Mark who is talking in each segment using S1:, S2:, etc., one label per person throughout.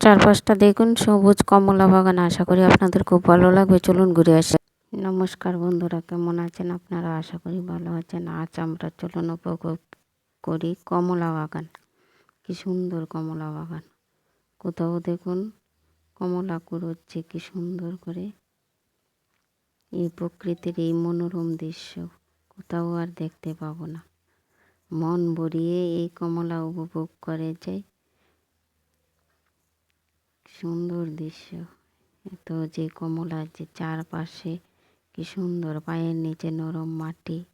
S1: চারপাশটা দেখুন, সবুজ কমলা বাগান। আশা করি আপনাদের খুব ভালো লাগবে। চলুন ঘুরে আসি। নমস্কার বন্ধুরা, কেমন আছেন আপনারা? আশা করি ভালো আছেন। আজ আমরা চলুন উপভোগ করি কমলা বাগান। কি সুন্দর কমলা বাগান। কোথাও দেখুন, কমলা কুড়োচ্ছে কি সুন্দর করে। এই প্রকৃতির এই মনোরম দৃশ্য, কোথাও আর দেখতে পাবো না। মন ভরিয়ে এই কমলা উপভোগ করে যায় সুন্দর দৃশ্য। তো যে কমলার যে চারপাশে কি সুন্দর পায়ের নিচে নরম মাটি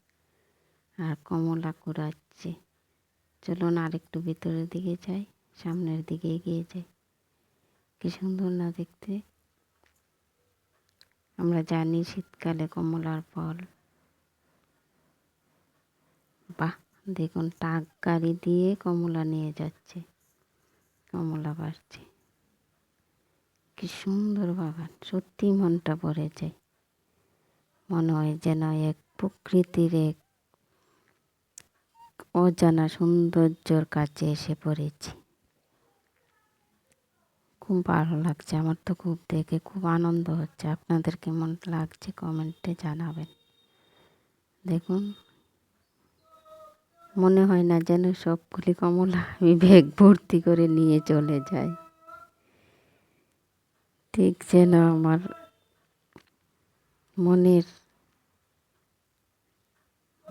S1: আর কমলা কুড়াচ্ছে। চলুন আরেকটু ভিতরের দিকে যাই, সামনের দিকে এগিয়ে যাই। কি সুন্দর না দেখতে? আমরা জানি শীতকালে কমলার ফল। বাহ, দেখুন, টাক গাড়ি দিয়ে কমলা নিয়ে যাচ্ছে। কমলা বাড়ছে। কি সুন্দর বাগান সত্যি মনটা ভরে যায়। মনে হয় যেন এক প্রকৃতির এক অজানা সৌন্দর্যর কাছে এসে পড়েছি। খুব ভালো লাগছে, আমার তো খুব দেখে খুব আনন্দ হচ্ছে। আপনাদের কেমন লাগছে কমেন্টে জানাবেন। দেখুন, মনে হয় না যেন সবগুলি কমলা আমি ব্যাগ ভর্তি করে নিয়ে চলে যাই। ঠিক যেন আমার মনের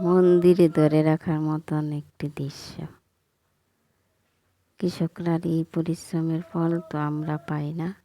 S1: মন্দিরে ধরে রাখার মতন একটি দৃশ্য। কৃষকরা এই পরিশ্রমের ফল তো আমরা পাই না।